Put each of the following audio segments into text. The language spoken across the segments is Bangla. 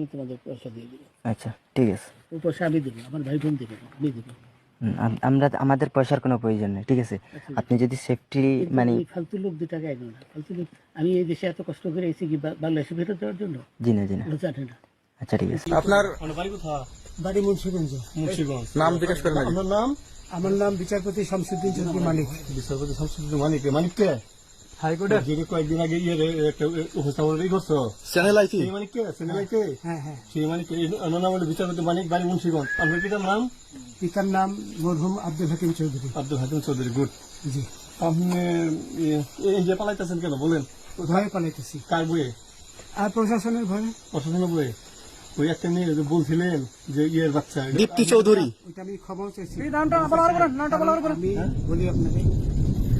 আমি তোমাদের পয়সা দিয়ে দেবো আচ্ছা ঠিক আছে। ওই পয়সা আমি দেবো আমার ভাই বোন দেবে আমি দেবো। আমরা আমাদের পয়সার কোনো প্রয়োজন নেই ঠিক আছে? আপনি যদি সেফটি মানে এই ফালতু লোক দু টাকা এগো না। ফালতু লোক আমি এই দেশে এত কষ্ট করে এসেছি কি বাংলাদেশে ফেরত দেওয়ার জন্য? জি না জি না। জানে না। আচ্ছা ঠিক আছে। আপনার বাড়ি মুন্সিগঞ্জ। নাম জিজ্ঞেস করেন আমার নাম আমার নাম বিচারপতি শামসুদ্দিন চৌধুরী মানিক। বিচারপতি শামসুদ্দিন মানিক। মানিক কে? কয়েকদিন আগে ইয়ে একটা উপস্থাপন করছ। চ্যানেল সেই কে চ্যানেল হ্যাঁ হ্যাঁ সেই অন্য নাম হলো বিচারপতি মানিক বাড়ি মুন্সিগঞ্জ। আপনার পিতার নাম? পিতার নাম মরহুম আব্দুল হাকিম চৌধুরী। আব্দুল হাকিম চৌধুরী গুড। জি। আপনি এই যে পালাইতেছেন কেন? বলেন। ভয়ে পালাইতেছি। কার বইয়ে আর প্রশাসনের ভয়ে। প্রশাসনের বইয়ে ওই একটা মেয়ে বলছিলেন যে ইয়ের বাচ্চা। দীপ্তি চৌধুরী। ওইটা আমি ক্ষমা চাইছি। বলি আপনাকে আমি হ্যাঁ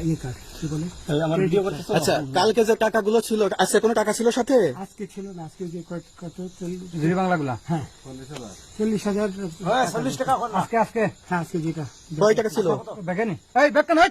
ইয়ে কার্ড কি বলে? এই আমার ভিডিও করতেছো? আচ্ছা কালকে যে টাকাগুলো ছিল আজকে কোনো টাকা ছিল সাথে? আজকে ছিল না আজকে যে কত চল্লিশ জিরি হ্যাঁ। চল্লিশ হাজার চল্লিশ টাকা আজকে আজকে? হ্যাঁ আজকে যেটা। কয় টাকা ছিল? দেখেনি? এই হই